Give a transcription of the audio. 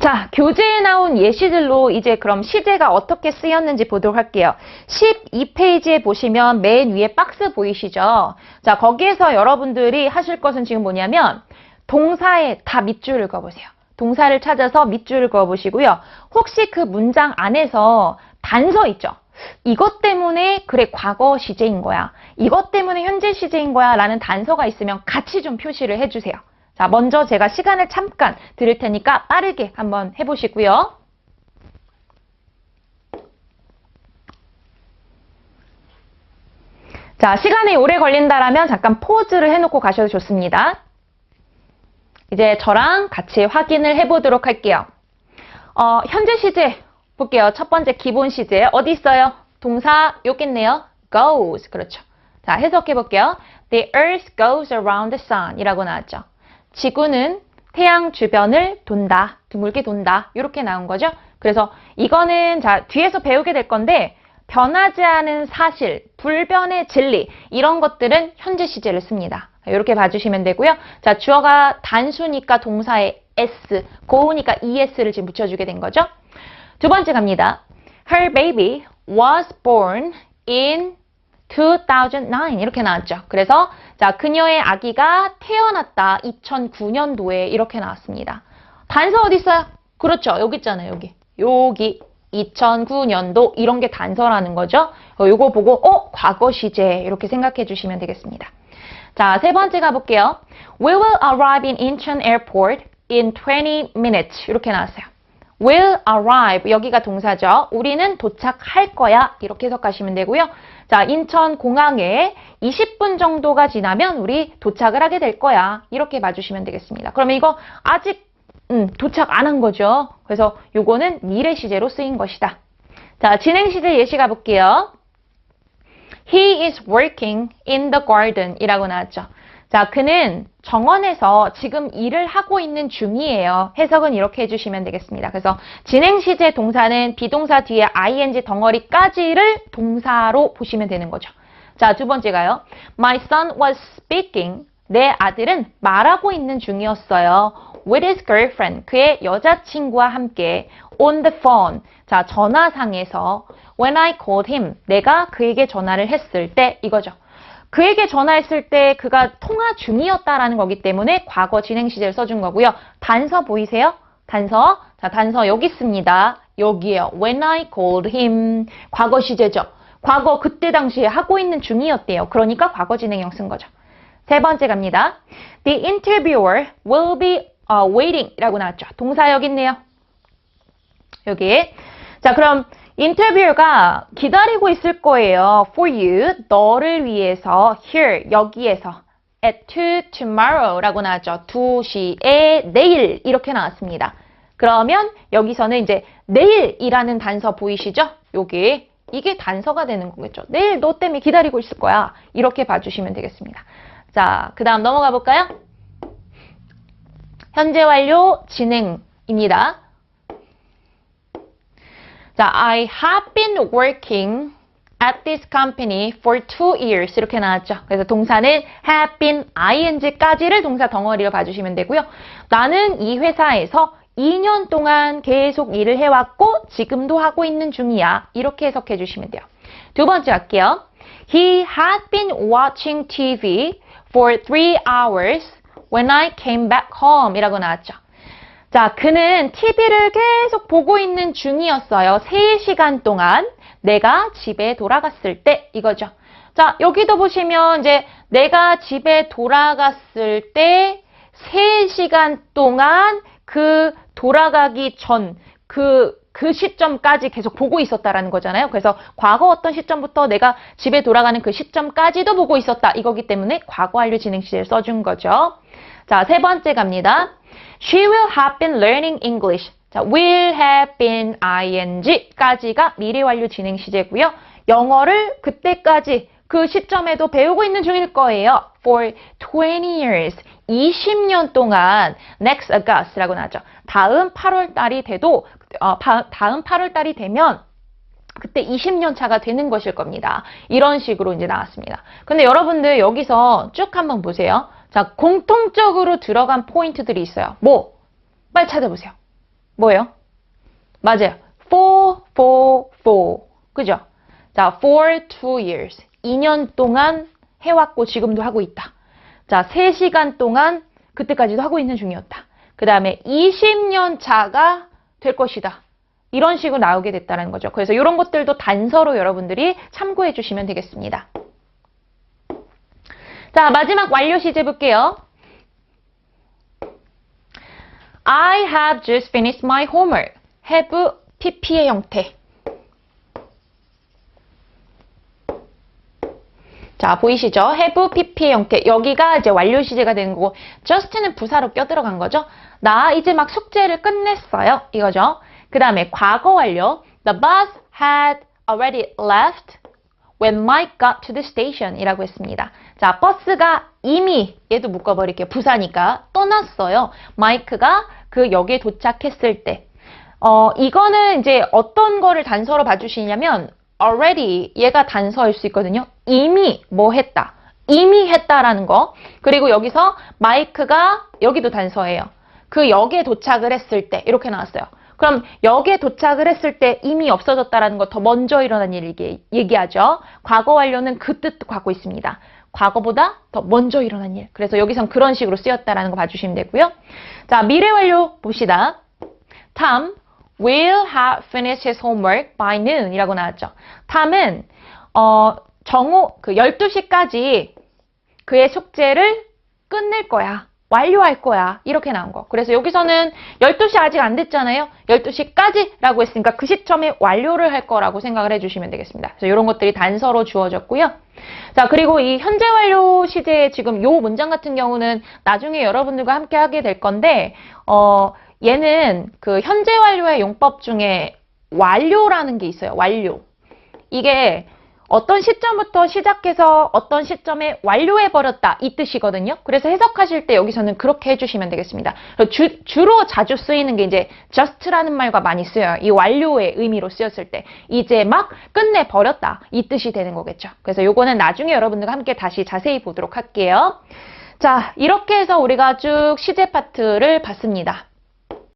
자, 교재에 나온 예시들로 이제 그럼 시제가 어떻게 쓰였는지 보도록 할게요. 12페이지에 보시면 맨 위에 박스 보이시죠? 자, 거기에서 여러분들이 하실 것은 지금 뭐냐면 동사에 다 밑줄을 그어보세요. 동사를 찾아서 밑줄을 그어보시고요. 혹시 그 문장 안에서 단서 있죠? 이것 때문에 그래 과거 시제인 거야. 이것 때문에 현재 시제인 거야 라는 단서가 있으면 같이 좀 표시를 해주세요. 자, 먼저 제가 시간을 잠깐 드릴 테니까 빠르게 한번 해보시고요. 자, 시간이 오래 걸린다라면 잠깐 포즈를 해놓고 가셔도 좋습니다. 이제 저랑 같이 확인을 해보도록 할게요. 어, 현재 시제 볼게요. 첫 번째 기본 시제 어디 있어요? 동사 여기 있네요. goes 그렇죠. 자 해석해 볼게요. The earth goes around the sun 이라고 나왔죠. 지구는 태양 주변을 돈다. 둥글게 돈다. 이렇게 나온 거죠. 그래서 이거는 자 뒤에서 배우게 될 건데 변하지 않은 사실, 불변의 진리 이런 것들은 현재 시제를 씁니다. 이렇게 봐주시면 되고요. 자 주어가 단수니까 동사에 s, 고우니까 es를 지금 붙여주게 된 거죠. 두 번째 갑니다. Her baby was born in 2009 이렇게 나왔죠. 그래서 자 그녀의 아기가 태어났다 2009년도에 이렇게 나왔습니다. 단서 어디 있어요? 그렇죠. 여기 있잖아요. 여기. 여기 2009년도 이런 게 단서라는 거죠. 어, 요거 보고 어 과거 시제 이렇게 생각해 주시면 되겠습니다. 자, 세 번째 가볼게요. We will arrive in Incheon Airport in 20 minutes. 이렇게 나왔어요. will arrive 여기가 동사죠. 우리는 도착할 거야. 이렇게 해석하시면 되고요. 자, 인천 공항에 20분 정도가 지나면 우리 도착을 하게 될 거야. 이렇게 봐주시면 되겠습니다. 그러면 이거 아직 음, 도착 안 한 거죠. 그래서 요거는 미래 시제로 쓰인 것이다. 자, 진행 시제 예시 가볼게요. He is working in the garden 이라고 나왔죠. 자, 그는 정원에서 지금 일을 하고 있는 중이에요. 해석은 이렇게 해주시면 되겠습니다. 그래서 진행 시제 동사는 비동사 뒤에 ing 덩어리까지를 동사로 보시면 되는 거죠. 자, 두 번째가요. My son was speaking. 내 아들은 말하고 있는 중이었어요. With his girlfriend. 그의 여자친구와 함께 on the phone. 자, 전화상에서 when I called him. 내가 그에게 전화를 했을 때 이거죠. 그에게 전화했을 때 그가 통화 중이었다라는 거기 때문에 과거 진행 시제를 써준 거고요. 단서 보이세요? 단서. 자, 단서 여기 있습니다. 여기에요. When I called him. 과거 시제죠. 과거 그때 당시에 하고 있는 중이었대요. 그러니까 과거 진행형 쓴 거죠. 세 번째 갑니다. The interviewer will be uh, waiting 라고 나왔죠. 동사 여기 있네요. 여기. 자, 그럼 인터뷰가 기다리고 있을 거예요. For you, 너를 위해서 here, 여기에서 at 2 tomorrow라고 나왔죠. 2시에 내일 이렇게 나왔습니다. 그러면 여기서는 이제 내일이라는 단서 보이시죠? 여기 이게 단서가 되는 거겠죠. 내일 너 때문에 기다리고 있을 거야. 이렇게 봐주시면 되겠습니다. 자, 그 다음 넘어가 볼까요? 현재 완료 진행입니다. 자, I have been working at this company for two years 이렇게 나왔죠. 그래서 동사는 have been ing까지를 동사 덩어리로 봐주시면 되고요. 나는 이 회사에서 2년 동안 계속 일을 해왔고 지금도 하고 있는 중이야. 이렇게 해석해 주시면 돼요. 두 번째 할게요. He had been watching TV for three hours when I came back home 이라고 나왔죠. 자, 그는 TV를 계속 보고 있는 중이었어요. 3시간 동안 내가 집에 돌아갔을 때 이거죠. 자, 여기도 보시면 이제 내가 집에 돌아갔을 때 3시간 동안 그 돌아가기 전 그, 그 시점까지 계속 보고 있었다라는 거잖아요. 그래서 과거 어떤 시점부터 내가 집에 돌아가는 그 시점까지도 보고 있었다. 이거기 때문에 과거 완료 진행 시제를 써준 거죠. 자, 세 번째 갑니다. She will have been learning English. 자, will have been ing까지가 미래 완료 진행 시제고요. 영어를 그때까지 그 시점에도 배우고 있는 중일 거예요. For 20 years. 20년 동안 next August라고 나죠. 다음 8월 달이 돼도 어, 다음 8월 달이 되면 그때 20년 차가 되는 것일 겁니다. 이런 식으로 이제 나왔습니다. 근데 여러분들 여기서 쭉 한번 보세요. 자, 공통적으로 들어간 포인트들이 있어요. 뭐? 빨리 찾아보세요. 뭐예요? 맞아요. for, for, for. 그죠? 자, for two years. 2년 동안 해왔고 지금도 하고 있다. 자, 3시간 동안 그때까지도 하고 있는 중이었다. 그 다음에 20년 차가 될 것이다. 이런 식으로 나오게 됐다는 거죠. 그래서 이런 것들도 단서로 여러분들이 참고해 주시면 되겠습니다. 자, 마지막 완료 시제 볼게요. I have just finished my homework. have pp의 형태. 자, 보이시죠? have pp의 형태. 여기가 이제 완료 시제가 되는 거고, just는 부사로 껴들어간 거죠. 나 이제 막 숙제를 끝냈어요. 이거죠. 그 다음에 과거 완료. The bus had already left when Mike got to the station 이라고 했습니다. 자, 버스가 이미, 얘도 묶어버릴게요. 부사니까 떠났어요. 마이크가 그 역에 도착했을 때. 어, 이거는 이제 어떤 거를 단서로 봐주시냐면 already 얘가 단서일 수 있거든요. 이미 뭐 했다. 이미 했다라는 거. 그리고 여기서 마이크가 여기도 단서예요. 그 역에 도착을 했을 때 이렇게 나왔어요. 그럼 역에 도착을 했을 때 이미 없어졌다라는 거더 먼저 일어난 일 얘기, 얘기하죠. 과거 완료는 그 뜻도 갖고 있습니다. 과거보다 더 먼저 일어난 일. 그래서 여기선 그런 식으로 쓰였다라는 거 봐주시면 되고요. 자, 미래 완료 봅시다. Tom will have finished his homework by noon 이라고 나왔죠. Tom은 어, 정오 그 12시까지 그의 숙제를 끝낼 거야. 완료할 거야. 이렇게 나온 거. 그래서 여기서는 12시 아직 안 됐잖아요. 12시까지라고 했으니까 그 시점에 완료를 할 거라고 생각을 해주시면 되겠습니다. 그래서 이런 것들이 단서로 주어졌고요. 자, 그리고 이 현재 완료 시제 지금 요 문장 같은 경우는 나중에 여러분들과 함께 하게 될 건데, 어, 얘는 그 현재 완료의 용법 중에 완료라는 게 있어요. 완료. 이게 어떤 시점부터 시작해서 어떤 시점에 완료해버렸다 이 뜻이거든요. 그래서 해석하실 때 여기서는 그렇게 해주시면 되겠습니다. 주, 주로 자주 쓰이는 게 이제 just라는 말과 많이 쓰여요. 이 완료의 의미로 쓰였을 때 이제 막 끝내버렸다 이 뜻이 되는 거겠죠. 그래서 요거는 나중에 여러분들과 함께 다시 자세히 보도록 할게요. 자 이렇게 해서 우리가 쭉 시제 파트를 봤습니다.